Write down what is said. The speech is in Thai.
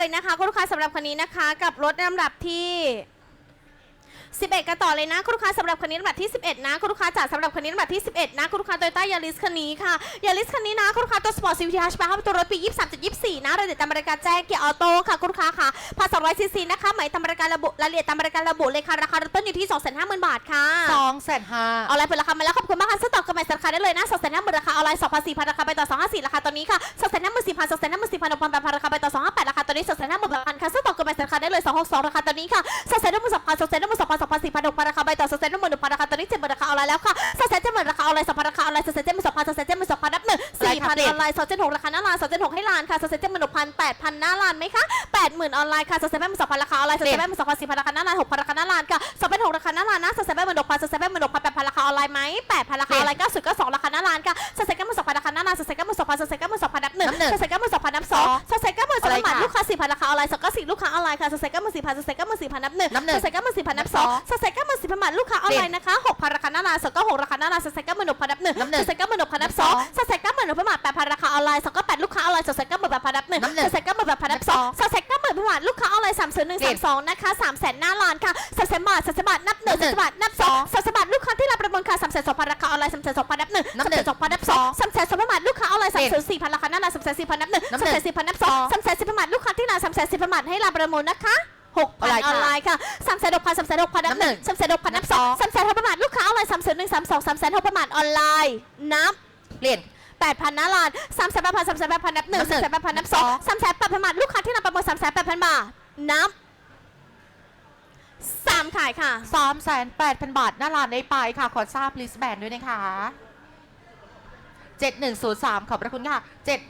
เลยนะคะคุณลูกค้าสำหรับคันนี้นะคะ กับรถลำดับที่ 11 กันต่อเลยนะคุณลูกค้าสำหรับคันนี้ลำดับที่ 11 นะคุณลูกค้าจ๋าสำหรับคันนี้ลำดับที่ 11 นะคุณลูกค้าโตโยต้ายาริสคันนี้ค่ะยาริสคันนี้นะคุณลูกค้าตัวสปอร์ตซีวีทีฮัชแบ็คตัวรถปี 23.24 นะรายละเอียดตามบริการแจ้งเกียร์ออโต้ค่ะคุณลูกค้าค่ะพา200ซีซีนะคะหมายตามบริการระบุรายละเอียดตามบริการระบุเลยค่ะราคาเริ่มต้นอยู่ที่ 250,000 บาทค่ะสองแสนห้าออนไลน์เปิดราคามาแล้วขอบคุณมากค่ะซื้อต่อกับใหม่สาขาได้เลยนะสองแสนห้าหมื่นราคาออนไลน์สองพันสี่พันราคาไปต่อสองห้าสี่ราคาตอนนี้ค่ะสองแสนห้าหมื่นสี่พันสองแสนห้าหมื่นสี่พันหกพันแปดพันราคาไปต่อ สองห้าแปดราคาตอนนี้สองแสนห้าหมื่นแปดพันค่ะซื้อต่อกับใหม่สาขาได้เลยสองหกสองราคาตอนนี้ค่ะสองแสนห้าหมื่นสองพันสองแสนห้าหมื่นสองพันสองพันสี่พันหกพันราคาไปต่อสองแสนห้าหมื่นหนึ่งพันราคาตอนนี้เจ็ดหมื่นราคาออนไลน์แล้วค่ะสองแสนเจ็ดหมื่นราคาออนไลน์สองพันราคาออนไลน์สองแสนเจ็ดหมื่นสองพันสองแสนเจ็ดหมื่นสองพันนับหนึ่งสี่พันออนไลน์สองแสนหกราคาหน้าร้านสองแสนหกให้ร้านค่ะสองแสนเจ็ดหมื่นหกพันแปดพันหน้าร้านไหมคะแปดหมื่นออนไลน์ค่ะสองแสนแปดหมื่นสองพันราคาออนไลน์สองแสนแปดหมื่นสองพันสี่พันราคาหน้าร้านหกพันราคาหน้าร้านค่ะสองแสนหกราคาหน้าร้านนะสองแสนแปดหมื่นหกพันสองแสนแปดหมื่นหกพันแปดพันราคาออนไลน์ไหมแปดพันราคาออนไลน์เก้าสิบเก้าสองราคาหน้าร้านค่ะสองแสนเก้าหมื่นสองพันราคาหน้าร้านสองแสนเก้าหมื่นสองพันสองแสนเก้าหมื่นสองพันนับหนึ่งนับหนึ่งสองแสนเก้าหมื่นสองพันนับสองสองแสนเก้า หมื่นสองพันลูกค้าสี่พันราคาออนไลน์สองเก้าสี่ลูกค้าออนไลน์ค่ะสองแสนเก้าหมื่นสี่พันสองแสนเก้าหมื่นสี่พันนับหนึ่งนับหนึ่งสองแสนเก้าหมื่นสี่พันนับสองสองแสนเก้าหมื่นสี่พันบาทลูกค้าออนไลน์นะคะหกพันราคาหน้าร้านสองเก้าหกราคาหน้าร้านสองแสนเก้าหมื่นหกพันนับหนึ่งนับหนึ่งสองแสนเก้าหมื่นหกพันนับสองสองแสนเก้าหมื่นหกพันบาทแปดพันราคาออนไลน์สองเก้าแปดลูกค้าออนไลน์สองแสนเก้าหมื่นแปดพันนับหนึ่งนับหนึ่สงองแสนเก้าหมื่นแปดพันนับสองสองแสนเก้าหมื่นบาทลูกค้าออนไลน์สามศูนย์หนึ่งสามสองนะคะสามแสนหน้าร้านค่ะสามแสนบาทสามแสนบาทนับหนึ่งสามแสนบาทนับสองสามแสนบาทลูกค้าที่รับประมูลค่ะสามแสนสองพันราคาออนไลน์สามแสนสองพันนับหนึ่งนับสามหนึ่แสงนสองพันนับสองสามแสนสองพันบาทลูกค้าออนไลน์สามแสนสี่พันราคาหน้าร้านสามแสนสี่พันนับหนึ่งนับสามหนึ่แสงนสี่พันนับสองสามแสนสี่พันบาทลูกค้าที่ร้านสามแสนสี่พันบาทให้รับประมูลนะคะหกพันออออนนไลไลน์น์ค่ะสามแสนหกพันสามแสนหกพันนับหนึ่งนับหนึ่งสามแสนหกพันนับสองนับสองสามแสนหกพันบาทลูกค้าออนไลน์สามศูนย์หนึ่งสามสองสามแสนหกพันบาทออนไลน์นับเปลี่ยนแปดพันหน้าร้านสามแสนแปดพันสามแสนแปดพันนับหนึ่งนับหนึ่สามงแสนแปดพันนับสองสามแสนแปดพันบาทลูกค้าที่นำประมูลสามแสนแปดพันบาทนับสามขายค่ะสามแสนแปดพันบาทหน้าร้านได้ไปค่ะ ขอทราบลิสแบนด้วยนะคะ เจ็ดหนึ่งศูนย์สามขอบพระคุณค่ะเจ็ด